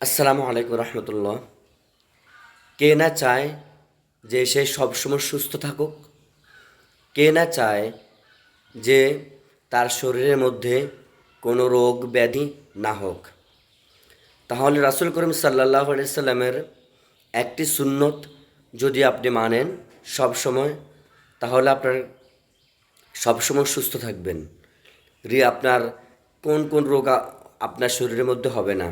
আসসালামু আলাইকুম রহমতুল্লাহ। কে না চায় যে সে সবসময় সুস্থ থাকুক? কে না চায় যে তার শরীরের মধ্যে কোনো রোগ ব্যাধি না হোক? তাহলে রাসুল করিম সাল্লাহ সাল্লামের একটি সুন্নত যদি আপনি মানেন সব সময় তাহলে আপনার সবসময় সুস্থ থাকবেন। রি, আপনার কোন কোন রোগ আপনার শরীরের মধ্যে হবে না।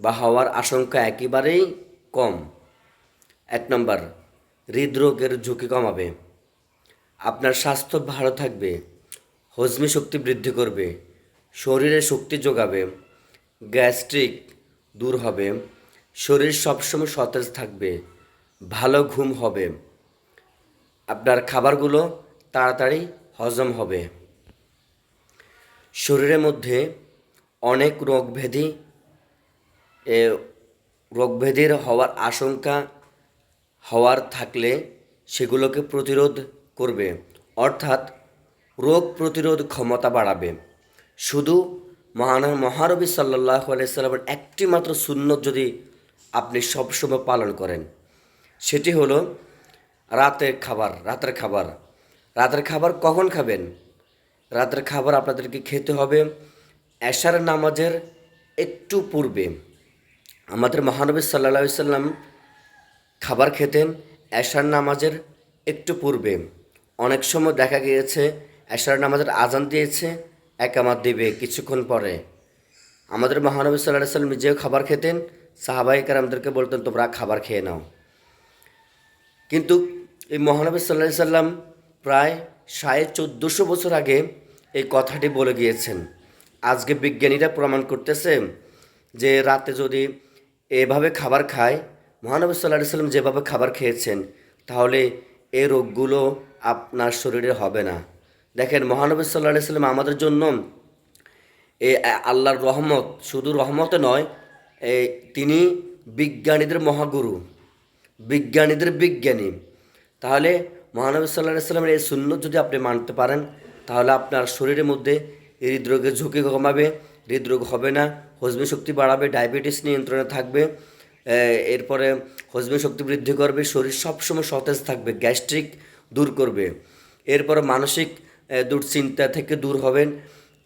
বা হওয়ার আশঙ্কা একেবারেই কম। এক নম্বর, হৃদরোগের ঝুঁকি কমাবে। আপনার স্বাস্থ্য ভালো থাকবে, হজমি শক্তি বৃদ্ধি করবে, শরীরে শক্তি যোগাবে, গ্যাস্ট্রিক দূর হবে, শরীর সবসময় সতেজ থাকবে, ভালো ঘুম হবে, আপনার খাবারগুলো তাড়াতাড়ি হজম হবে। শরীরের মধ্যে অনেক রোগ ব্যাধি রোগভেদের হওয়ার আশঙ্কা হওয়ার থাকলে সেগুলোকে প্রতিরোধ করবে। অর্থাৎ রোগ প্রতিরোধ ক্ষমতা বাড়াবে। শুধু মহান মহানবী সাল্লাহ আলাইসাল্লামের একটি মাত্র সুন্নত যদি আপনি সবসময় পালন করেন, সেটি হলো রাতের খাবার রাতের খাবার। রাতের খাবার কখন খাবেন? রাতের খাবার আপনাদেরকে খেতে হবে এশার নামাজের একটু পূর্বে। আমাদের মহানবী সাল্লা সাল্লাম খাবার খেতেন, এশার নামাজের একটু পূর্বে। অনেক সময় দেখা গিয়েছে, এশার নামাজের আজান দিয়েছে, একামাত দিবে কিছুক্ষণ পরে। আমাদের মহানবী সাল্লাহ সাল্লাম নিজেও খাবার খেতেন সাহাবাই কারামদেরকে বলতেন, তোমরা খাবার খেয়ে নাও। কিন্তু এই মহানবী সাল্লাহ সাল্লাম প্রায় সাড়ে চোদ্দোশো বছর আগে এই কথাটি বলে গিয়েছেন। আজকে বিজ্ঞানীরা প্রমাণ করতেছে যে রাতে যদি এভাবে খাবার খায়? মহানবী সাল্লাহ সাল্লাম যেভাবে খাবার খেয়েছেন, তাহলে এই রোগগুলো আপনার শরীরে হবে না। দেখেন, মহানবী সাল্লাহ সাল্লাম আমাদের জন্য এ আল্লাহর রহমত, শুধু রহমতে নয়, এ, তিনি বিজ্ঞানীদের মহাগুরু, বিজ্ঞানীদের বিজ্ঞানী। তাহলে মহানবী সাল্লাহ সাল্লামের এই সুন্নত যদি আপনি মানতে পারেন, তাহলে আপনার শরীরের মধ্যে হৃদরোগের ঝুঁকি কমাবে, হৃদরোগ হবে না। হজমি শক্তি বাড়াবে, ডায়াবেটিস নিয়ন্ত্রণে থাকবে এরপরে হজমি শক্তি বৃদ্ধি করবে, শরীর সবসময় সতেজ থাকবে, গ্যাস্ট্রিক দূর করবে। এরপর মানসিক দুশ্চিন্তা থেকে দূর হবেন,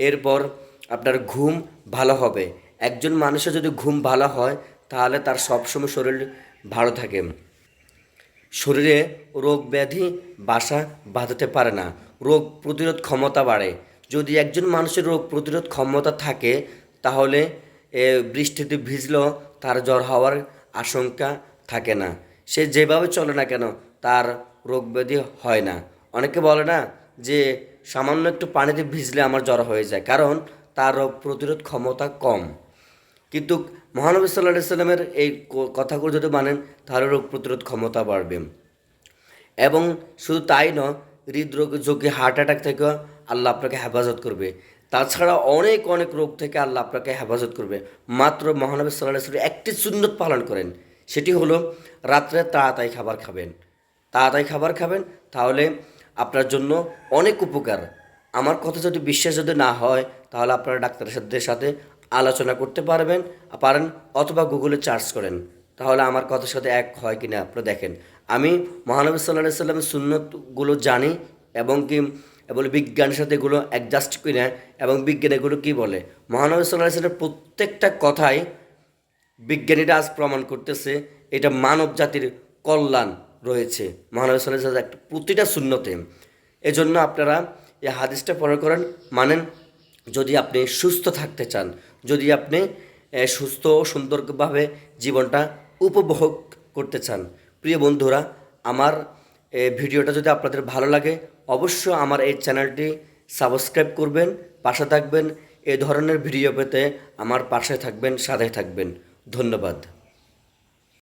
এরপর আপনার ঘুম ভালো হবে। একজন মানুষের যদি ঘুম ভালো হয়, তাহলে তার সবসময় শরীর ভালো থাকে। শরীরে রোগ ব্যাধি বাসা বাঁধাতে পারে না, রোগ প্রতিরোধ ক্ষমতা বাড়ে। যদি একজন মানুষের রোগ প্রতিরোধ ক্ষমতা থাকে তাহলে এ, বৃষ্টিতে ভিজলেও তার জ্বর হওয়ার আশঙ্কা থাকে না। সে যেভাবে চলে না কেন তার রোগ ব্যাধি হয় না। অনেকে বলে না যে সামান্য একটু পানিতে ভিজলে আমার জ্বর হয়ে যায় কারণ তার রোগ প্রতিরোধ ক্ষমতা কম। কিন্তু মহানবী সাল্লাহ সাল্লামের এই কথাগুলো যদি মানেন তাহলে রোগ প্রতিরোধ ক্ষমতা বাড়বে। এবং শুধু তাই নয় হৃদরোগ ঝুঁকি হার্ট অ্যাটাক থেকেও আল্লাহ আপনাকে হেফাজত করবে। তাছাড়া অনেক অনেক রোগ থেকে আল্লাহ আপনাকে হেফাজত করবে। মাত্র মহানবী সাল্লাহ সাল্লাম একটি সুন্নত পালন করেন। সেটি হলো রাত্রে তাড়াতাড়ি খাবার খাবেন। তাড়াতাড়ি খাবার খাবেন, তাহলে আপনার জন্য অনেক উপকার। আমার কথা যদি বিশ্বাস যদি না হয়, তাহলে আপনারা ডাক্তারের সাথে সাথে আলোচনা করতে পারবেন, পারেন অথবা গুগলে চার্জ করেন। তাহলে আমার কথার সাথে এক হয় কিনা আপনারা দেখেন। আমি মহানবী সাল্লাহ সাল্লামের সুন্নতগুলো জানি এবং কি বলে বিজ্ঞানের সাথে এগুলো অ্যাডজাস্ট কিনা এবং বিজ্ঞান এগুলো কী বলে? মহানবী সাল্লাহ সাল্লামের প্রত্যেকটা কথাই বিজ্ঞানীরা আজ প্রমাণ করতেছে, এটা মানব জাতির কল্যাণ রয়েছে। মহানবী সাল্লাহ সাল্লাম একটা, প্রতিটা শূন্যতে এজন্য আপনারা এই হাদিসটা পড়া করেন, মানেন যদি আপনি সুস্থ থাকতে চান, যদি আপনি সুস্থ ও সুন্দরভাবে জীবনটা উপভোগ করতে চান। প্রিয় বন্ধুরা, আমার ভিডিওটা যদি আপনাদের ভালো লাগে, অবশ্যই আমার এই চ্যানেলটি সাবস্ক্রাইব করবেন, পাশে থাকবেন, এ ধরনের ভিডিও পেতে আমার পাশে থাকবেন, সাথে থাকবেন। ধন্যবাদ।